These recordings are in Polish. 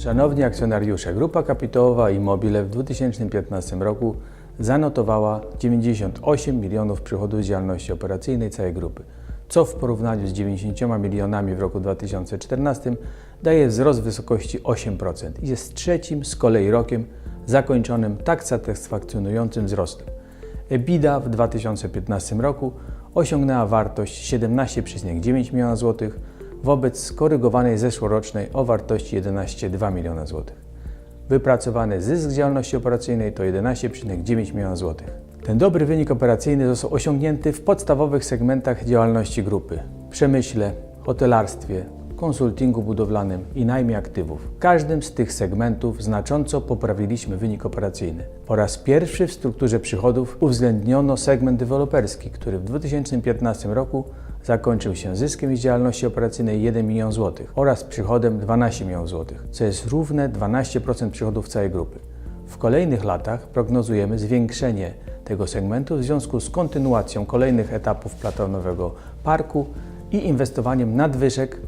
Szanowni akcjonariusze, Grupa Kapitałowa Immobile w 2015 roku zanotowała 98 milionów przychodów z działalności operacyjnej całej grupy, co w porównaniu z 90 milionami w roku 2014 daje wzrost w wysokości 8% i jest trzecim z kolei rokiem zakończonym tak satysfakcjonującym wzrostem. EBITDA w 2015 roku osiągnęła wartość 17,9 miliona złotych wobec skorygowanej zeszłorocznej o wartości 11,2 miliona złotych. Wypracowany zysk działalności operacyjnej to 11,9 miliona złotych. Ten dobry wynik operacyjny został osiągnięty w podstawowych segmentach działalności grupy: przemyśle, hotelarstwie, konsultingu budowlanym i najmie aktywów. W każdym z tych segmentów znacząco poprawiliśmy wynik operacyjny. Po raz pierwszy w strukturze przychodów uwzględniono segment deweloperski, który w 2015 roku zakończył się zyskiem z działalności operacyjnej 1 milion złotych oraz przychodem 12 milionów złotych, co jest równe 12% przychodów całej grupy. W kolejnych latach prognozujemy zwiększenie tego segmentu w związku z kontynuacją kolejnych etapów platonowego parku i inwestowaniem nadwyżek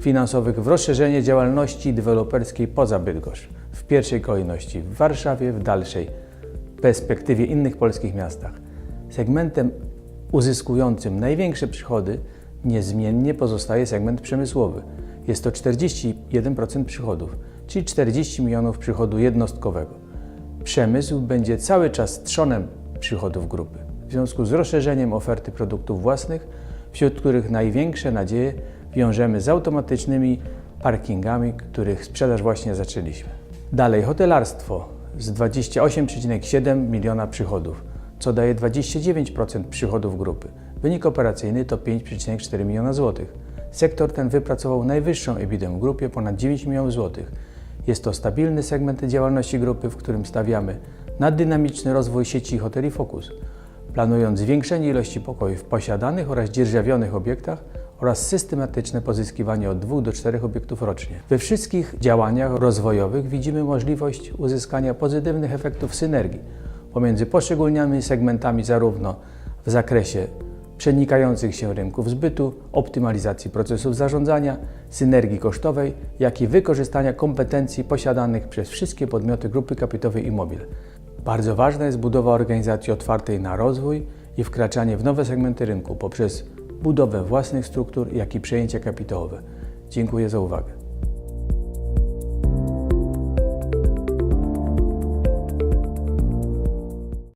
finansowych w rozszerzenie działalności deweloperskiej poza Bydgoszcz. W pierwszej kolejności w Warszawie, w dalszej perspektywie innych polskich miastach. Segmentem uzyskującym największe przychody niezmiennie pozostaje segment przemysłowy. Jest to 41% przychodów, czyli 40 milionów przychodu jednostkowego. Przemysł będzie cały czas trzonem przychodów grupy. W związku z rozszerzeniem oferty produktów własnych, wśród których największe nadzieje wiążemy z automatycznymi parkingami, których sprzedaż właśnie zaczęliśmy. Dalej hotelarstwo z 28,7 miliona przychodów, co daje 29% przychodów grupy. Wynik operacyjny to 5,4 miliona złotych. Sektor ten wypracował najwyższą EBITDA w grupie ponad 9 milionów złotych. Jest to stabilny segment działalności grupy, w którym stawiamy na dynamiczny rozwój sieci hoteli Focus, planując zwiększenie ilości pokoi w posiadanych oraz dzierżawionych obiektach oraz systematyczne pozyskiwanie od 2 do 4 obiektów rocznie. We wszystkich działaniach rozwojowych widzimy możliwość uzyskania pozytywnych efektów synergii pomiędzy poszczególnymi segmentami zarówno w zakresie przenikających się rynków zbytu, optymalizacji procesów zarządzania, synergii kosztowej, jak i wykorzystania kompetencji posiadanych przez wszystkie podmioty grupy kapitałowej Immobile. Bardzo ważna jest budowa organizacji otwartej na rozwój i wkraczanie w nowe segmenty rynku poprzez budowę własnych struktur, jak i przejęcia kapitałowe. Dziękuję za uwagę.